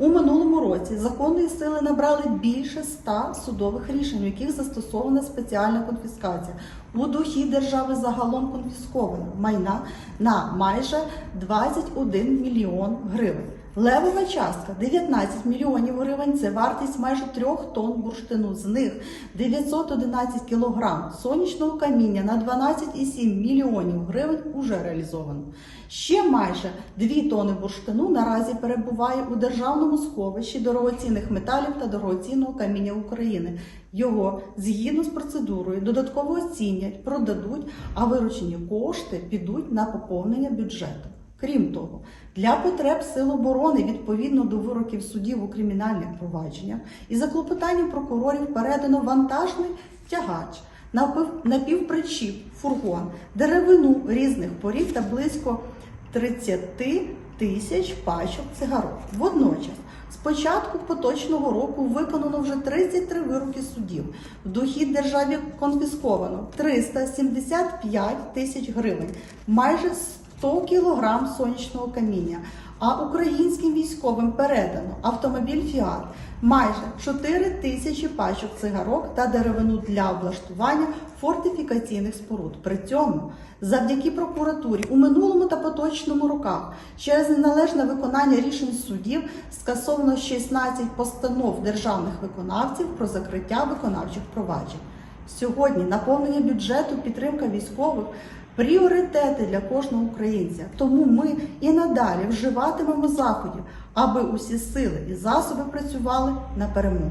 У минулому році законної сили набрали більше 100 судових рішень, в яких застосована спеціальна конфіскація. У дохід держави загалом конфісковано майна на майже 21 мільйон гривень. Левова частка 19 мільйонів гривень це вартість майже трьох тонн бурштину. З них 911 кілограм сонячного каміння на 12,7 мільйонів гривень уже реалізовано. Ще майже 2 тонни бурштину наразі перебуває у державному сховищі дорогоцінних металів та дорогоцінного каміння України. Його згідно з процедурою додатково оцінять, продадуть, а виручені кошти підуть на поповнення бюджету. Крім того, для потреб Сил оборони відповідно до вироків судів у кримінальних провадженнях і за клопотанням прокурорів передано вантажний тягач, напів- напівпричіп, фургон, деревину різних порід та близько 30 тисяч пачок цигарок. Водночас, з початку поточного року виконано вже 33 вироки судів. В дохід державі конфісковано 375 тисяч гривень, майже 100 кілограм сонячного каміння. А українським військовим передано автомобіль Фіат, майже 4 тисячі пачок цигарок та деревину для облаштування фортифікаційних споруд. При цьому, завдяки прокуратурі у минулому та поточному роках через неналежне виконання рішень судів скасовано 16 постанов державних виконавців про закриття виконавчих проваджень. Сьогодні наповнення бюджету, підтримка військових пріоритети для кожного українця. Тому ми і надалі вживатимемо заходів, аби усі сили і засоби працювали на перемогу.